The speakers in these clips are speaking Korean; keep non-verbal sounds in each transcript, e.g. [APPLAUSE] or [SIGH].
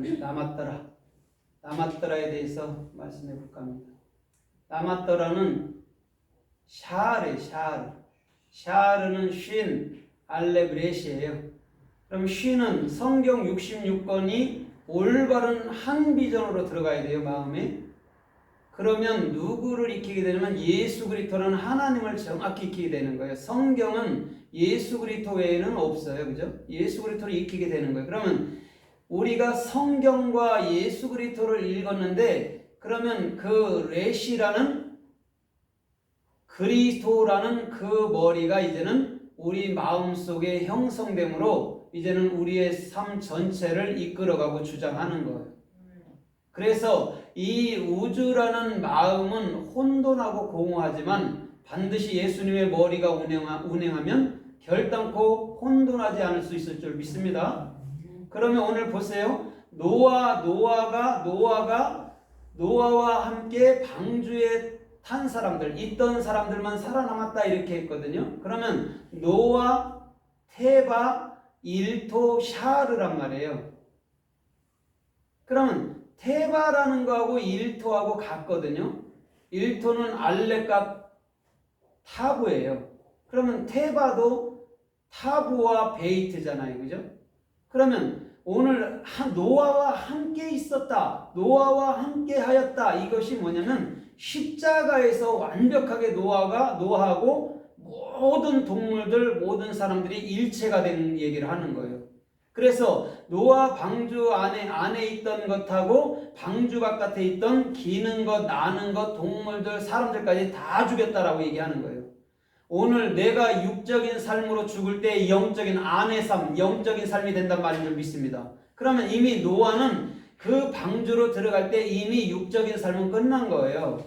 남았더라. 남았더라에 대해서 말씀해 볼까 합니다. 남았더라는 샤르, 샤르. 샤르는 쉰, 알레브레시예요. 그럼 쉰은 성경 66권이 올바른 한 비전으로 들어가야 돼요, 마음에. 그러면 누구를 익히게 되냐면 예수 그리스도라는 하나님을 정확히 익히게 되는 거예요. 성경은 예수 그리스도 외에는 없어요. 그죠? 예수 그리스도를 익히게 되는 거예요. 그러면 우리가 성경과 예수 그리스도를 읽었는데 그러면 그 레시라는 그리스도라는 그 머리가 이제는 우리 마음속에 형성됨으로 이제는 우리의 삶 전체를 이끌어가고 주장하는 거예요. 그래서 이 우주라는 마음은 혼돈하고 공허하지만 반드시 예수님의 머리가 운행하, 운행하면 결단코 혼돈하지 않을 수 있을 줄 믿습니다. 그러면 오늘 보세요. 노아 노아가 노아가 노아와 함께 방주에 탄 사람들 있던 사람들만 살아남았다 이렇게 했거든요. 그러면 노아 테바 일토 샤르란 말이에요. 그러면 테바라는 거하고 일토하고 같거든요. 일토는 알렉과 타부예요. 그러면 테바도 타부와 베이트잖아요. 그죠? 그러면 오늘 노아와 함께 있었다. 노아와 함께 하였다. 이것이 뭐냐면 십자가에서 완벽하게 노아가 노아하고 모든 동물들, 모든 사람들이 일체가 된 얘기를 하는 거예요. 그래서 노아 방주 안에 안에 있던 것하고 방주 바깥에 있던 기는 것, 나는 것, 동물들, 사람들까지 다 죽였다라고 얘기하는 거예요. 오늘 내가 육적인 삶으로 죽을 때 영적인 안의 삶, 영적인 삶이 된단 말인 줄 믿습니다. 그러면 이미 노아는 그 방주로 들어갈 때 이미 육적인 삶은 끝난 거예요.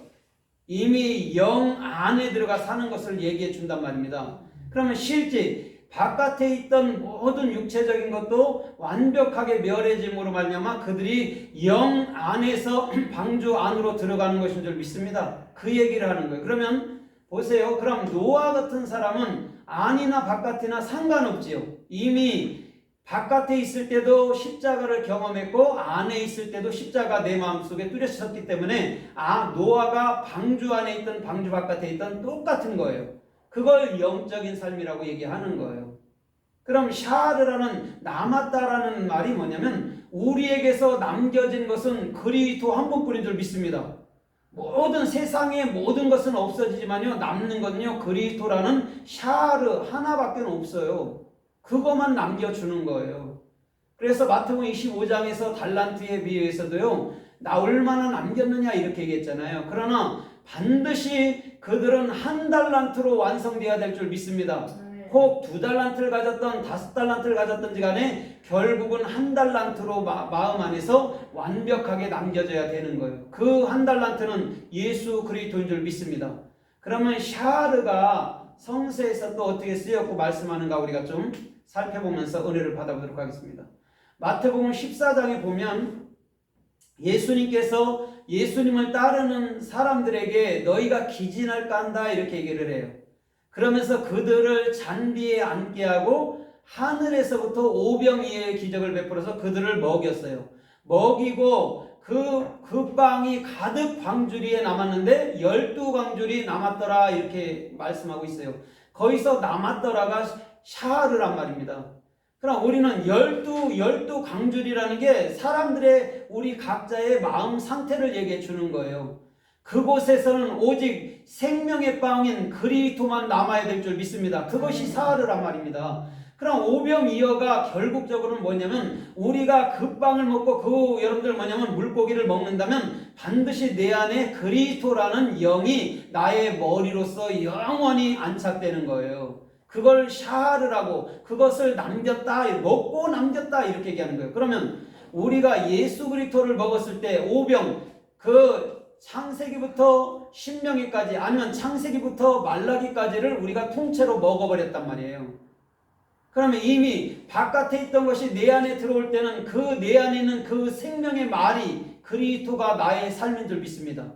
이미 영 안에 들어가 사는 것을 얘기해 준단 말입니다. 그러면 실제 바깥에 있던 모든 육체적인 것도 완벽하게 멸해짐으로 말미암아 그들이 영 안에서 [CLEARS THROAT] 방주 안으로 들어가는 것인 줄 믿습니다. 그 얘기를 하는 거예요. 그러면 보세요. 그럼 노아 같은 사람은 안이나 바깥이나 상관없지요. 이미 바깥에 있을 때도 십자가를 경험했고 안에 있을 때도 십자가 내 마음속에 뚜렷했기 때문에 아 노아가 방주 안에 있던 방주 바깥에 있던 똑같은 거예요. 그걸 영적인 삶이라고 얘기하는 거예요. 그럼 샤르라는 남았다라는 말이 뭐냐면 우리에게서 남겨진 것은 그리스도 한 분뿐인 줄 믿습니다. 모든 세상의 모든 것은 없어지지만요 남는 것은요 그리스도라는 샤르 하나밖에 없어요. 그것만 남겨주는 거예요. 그래서 마태복음 25장에서 달란트에 비해서도요 나 얼마나 남겼느냐 이렇게 얘기했잖아요. 그러나 반드시 그들은 한 달란트로 완성되어야 될 줄 믿습니다. 혹 두 달란트를 가졌던 다섯 달란트를 가졌던지 간에 결국은 한 달란트로 마, 마음 안에서 완벽하게 남겨져야 되는 거예요. 그 한 달란트는 예수 그리스도인 줄 믿습니다. 그러면 샤르가 성서에서 또 어떻게 쓰였고 말씀하는가 우리가 좀 살펴보면서 은혜를 받아보도록 하겠습니다. 마태복음 14장에 보면 예수님께서 예수님을 따르는 사람들에게 너희가 기진할까 한다 이렇게 얘기를 해요. 그러면서 그들을 잔디에 앉게 하고 하늘에서부터 오병이의 기적을 베풀어서 그들을 먹였어요. 먹이고 그, 그 빵이 가득 광주리에 남았는데 열두 광주리 남았더라 이렇게 말씀하고 있어요. 거기서 남았더라가 샤르란 말입니다. 그럼 우리는 열두, 열두 광주리라는 게 사람들의 우리 각자의 마음 상태를 얘기해 주는 거예요. 그곳에서는 오직 생명의 빵인 그리스도만 남아야 될 줄 믿습니다. 그것이 사르란 말입니다. 그럼 오병이어가 결국적으로는 뭐냐면 우리가 그 빵을 먹고 그 여러분들 뭐냐면 물고기를 먹는다면 반드시 내 안에 그리스도라는 영이 나의 머리로서 영원히 안착되는 거예요. 그걸 샤르라고 그것을 남겼다 먹고 남겼다 이렇게 얘기하는 거예요. 그러면 우리가 예수 그리스도를 먹었을 때 오병 그 창세기부터 신명기까지 아니면 창세기부터 말라기까지를 우리가 통째로 먹어버렸단 말이에요. 그러면 이미 바깥에 있던 것이 내 안에 들어올 때는 그 내 안에 있는 그 생명의 말이 그리스도가 나의 삶인 줄 믿습니다.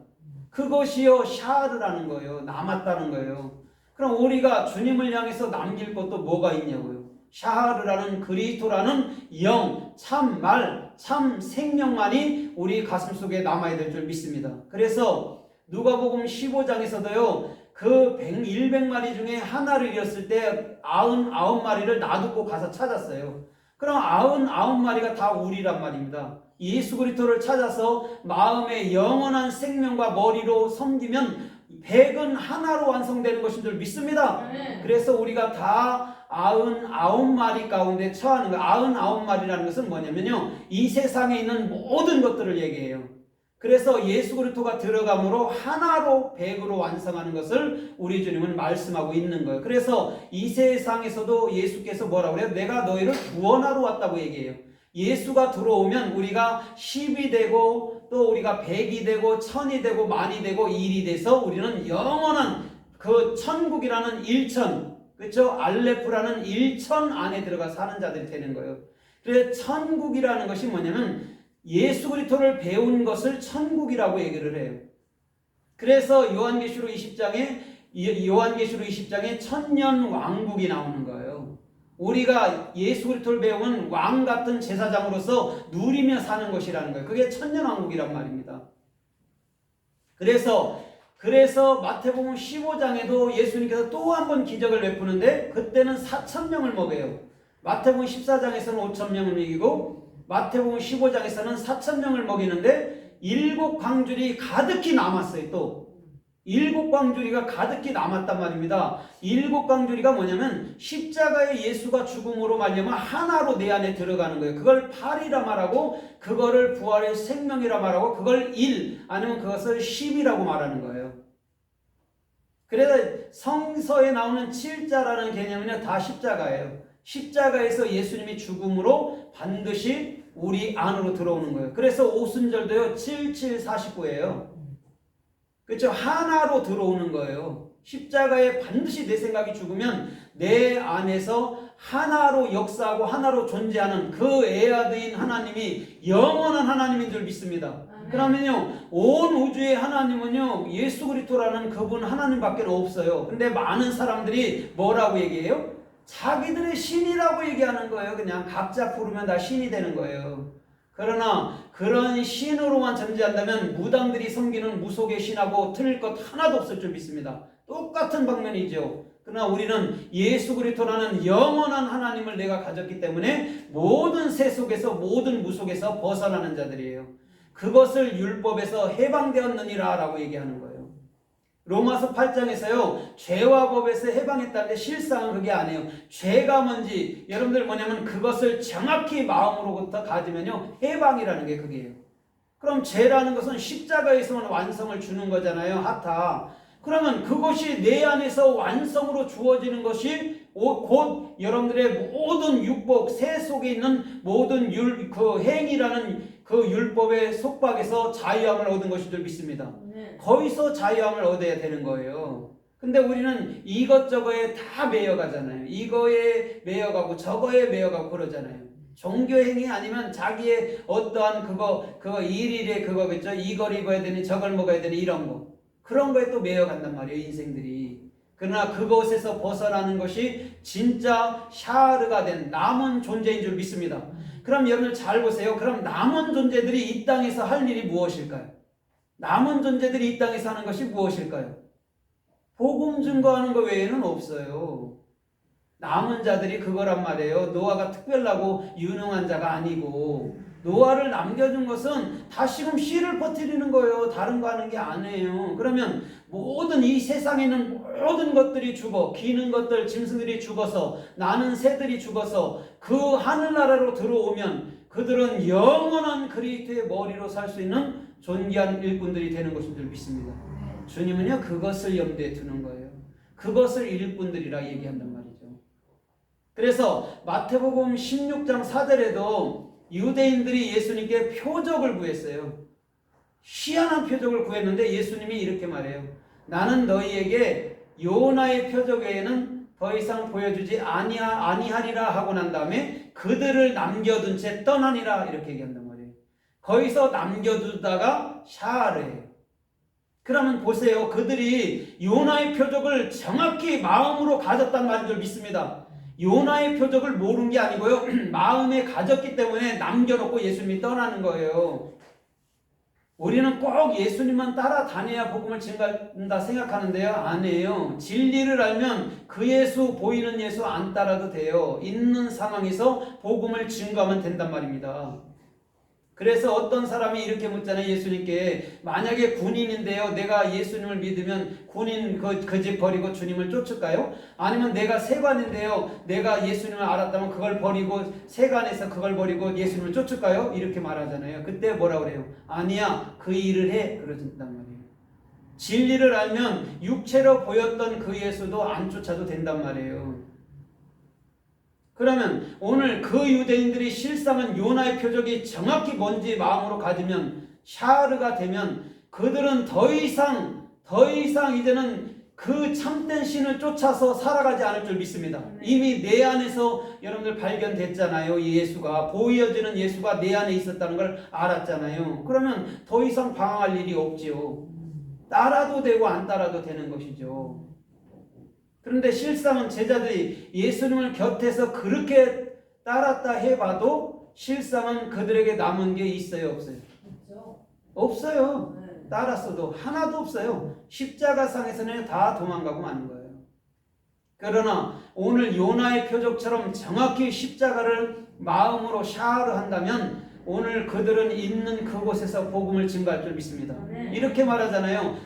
그것이요 샤르라는 거예요. 남았다는 거예요. 그럼 우리가 주님을 향해서 남길 것도 뭐가 있냐고요. 샤하르라는 그리스도라는 영, 참 말, 참 생명만이 우리 가슴 속에 남아야 될 줄 믿습니다. 그래서 누가복음 15장에서도요. 그 100, 100마리 중에 하나를 잃었을 때 99마리를 놔두고 가서 찾았어요. 그럼 99마리가 다 우리란 말입니다. 예수 그리스도를 찾아서 마음의 영원한 생명과 머리로 섬기면 백은 하나로 완성되는 것인 줄 믿습니다. 그래서 우리가 다 아흔 아홉 마리 가운데 처하는 거. 아흔 아홉 마리라는 것은 뭐냐면요. 이 세상에 있는 모든 것들을 얘기해요. 그래서 예수 그리스도가 들어감으로 하나로 백으로 완성하는 것을 우리 주님은 말씀하고 있는 거예요. 그래서 이 세상에서도 예수께서 뭐라고 그래요? 내가 너희를 구원하러 왔다고 얘기해요. 예수가 들어오면 우리가 10이 되고 또 우리가 100이 되고 1000이 되고 만이 되고 1이 돼서 우리는 영원한 그 천국이라는 일천 그렇죠? 알레프라는 일천 안에 들어가 사는 자들이 되는 거예요. 그래서 천국이라는 것이 뭐냐면 예수 그리스도를 배운 것을 천국이라고 얘기를 해요. 그래서 요한계시록 20장에 요한계시록 20장에 천년 왕국이 나오는 거예요. 우리가 예수 그리스도를 배우면 왕 같은 제사장으로서 누리며 사는 것이라는 거예요. 그게 천년 왕국이란 말입니다. 그래서 그래서 마태복음 15장에도 예수님께서 또 한 번 기적을 베푸는데 그때는 4천 명을 먹여요. 마태복음 14장에서는 5천 명을 먹이고 마태복음 15장에서는 4천 명을 먹이는데 일곱 광줄이 가득히 남았어요. 또 일곱 광주리가 가득히 남았단 말입니다. 일곱 광주리가 뭐냐면 십자가의 예수가 죽음으로 말미암아 하나로 내 안에 들어가는 거예요. 그걸 팔이라 말하고 그거를 부활의 생명이라 말하고 그걸 일 아니면 그것을 십이라고 말하는 거예요. 그래서 성서에 나오는 칠자라는 개념은 다 십자가예요. 십자가에서 예수님이 죽음으로 반드시 우리 안으로 들어오는 거예요. 그래서 오순절도요 7749예요. 그렇죠? 하나로 들어오는 거예요. 십자가에 반드시 내 생각이 죽으면 내 안에서 하나로 역사하고 하나로 존재하는 그 에아드인 하나님이 영원한 하나님인 줄 믿습니다. 그러면요, 온 우주의 하나님은요, 예수 그리스도라는 그분 하나님밖에 없어요. 근데 많은 사람들이 뭐라고 얘기해요? 자기들의 신이라고 얘기하는 거예요. 그냥 각자 부르면 다 신이 되는 거예요. 그러나 그런 신으로만 존재한다면 무당들이 섬기는 무속의 신하고 틀릴 것 하나도 없을 줄 믿습니다. 똑같은 방면이죠. 그러나 우리는 예수 그리스도라는 영원한 하나님을 내가 가졌기 때문에 모든 세 속에서 모든 무 속에서 벗어나는 자들이에요. 그것을 율법에서 해방되었느니라라고 얘기하는 거예요. 로마서 8장에서요, 죄와 법에서 해방했다는데 실상은 그게 아니에요. 죄가 뭔지, 여러분들 뭐냐면 그것을 정확히 마음으로부터 가지면요, 해방이라는 게 그게요. 그럼 죄라는 것은 십자가에서만 완성을 주는 거잖아요, 하타. 그러면 그것이 내 안에서 완성으로 주어지는 것이 오- 곧 여러분들의 모든 율법, 새 속에 있는 모든 율, 그 행이라는 그 율법의 속박에서 자유함을 얻은 것인 줄 믿습니다. 아멘. 거기서 자유함을 얻어야 되는 거예요. 근데 우리는 이것저것에 다 매여가잖아요. 이거에 매여가고 저거에 매여가고 그러잖아요. 종교 행위 아니면 자기의 어떠한 그거, 그거 일일에 그거겠죠. 이걸 입어야 되니 저걸 먹어야 되니 이런 거. 그런 거에 또 매여 간단 말이에요. 인생들이. 그러나 그것에서 벗어나는 것이 진짜 샤르가 된 남은 존재인 줄 믿습니다. 그럼 여러분들 잘 보세요. 그럼 남은 존재들이 이 땅에서 할 일이 무엇일까요? 남은 존재들이 이 땅에서 하는 것이 무엇일까요? 복음 증거하는 것 외에는 없어요. 남은 자들이 그거란 말이에요. 노아가 특별하고 유능한 자가 아니고 노아를 남겨준 것은 다시금 씨를 퍼뜨리는 거예요. 다른 거 하는 게 아니에요. 그러면 모든 이 세상에 있는 모든 것들이 죽어 기는 것들 짐승들이 죽어서 나는 새들이 죽어서 그 하늘나라로 들어오면 그들은 영원한 그리스도의 머리로 살 수 있는 존귀한 일꾼들이 되는 것인 줄 믿습니다. 주님은요 그것을 염두에 두는 거예요. 그것을 일꾼들이라 얘기한단 말이죠. 그래서 마태복음 16장 4절에도 유대인들이 예수님께 표적을 구했어요. 희한한 표적을 구했는데 예수님이 이렇게 말해요. 나는 너희에게 요나의 표적 외에는 더 이상 보여주지 아니하, 아니하리라 하고 난 다음에 그들을 남겨둔 채 떠나니라 이렇게 얘기한단 말이에요. 거기서 남겨두다가 샤르예요. 그러면 보세요. 그들이 요나의 표적을 정확히 마음으로 가졌단 말인 줄 믿습니다. 요나의 표적을 모른 게 아니고요. [CLEARS THROAT] 마음에 가졌기 때문에 남겨놓고 예수님이 떠나는 거예요. 우리는 꼭 예수님만 따라다녀야 복음을 증가한다 생각하는데요. 아니에요. 진리를 알면 그 예수, 보이는 예수 안 따라도 돼요. 있는 상황에서 복음을 증거하면 된단 말입니다. 그래서 어떤 사람이 이렇게 묻잖아요. 예수님께 만약에 군인인데요. 내가 예수님을 믿으면 군인 그집 버리고 주님을 쫓을까요? 아니면 내가 세관인데요. 내가 예수님을 알았다면 그걸 버리고 세관에서 그걸 버리고 예수님을 쫓을까요? 이렇게 말하잖아요. 그때 뭐라 그래요? 아니야. 그 일을 해. 그러진단 말이에요. 진리를 알면 육체로 보였던 그 예수도 안 쫓아도 된단 말이에요. 그러면 오늘 그 유대인들이 실상은 요나의 표적이 정확히 뭔지 마음으로 가지면 샤르가 되면 그들은 더 이상 더 이상 이제는 그 참된 신을 쫓아서 살아가지 않을 줄 믿습니다. 이미 내 안에서 여러분들 발견됐잖아요. 이 예수가 보여지는 예수가 내 안에 있었다는 걸 알았잖아요. 그러면 더 이상 방황할 일이 없지요. 따라도 되고 안 따라도 되는 것이죠. 그런데 실상은 제자들이 예수님을 곁에서 그렇게 따랐다 해봐도 실상은 그들에게 남은 게 있어요, 없어요? 없죠. 없어요. 네. 따랐어도 하나도 없어요. 십자가상에서는 다 도망가고 마는 거예요. 그러나 오늘 요나의 표적처럼 정확히 십자가를 마음으로 샤를 한다면 오늘 그들은 있는 그곳에서 복음을 증거할 줄 믿습니다. 이렇게 말하잖아요.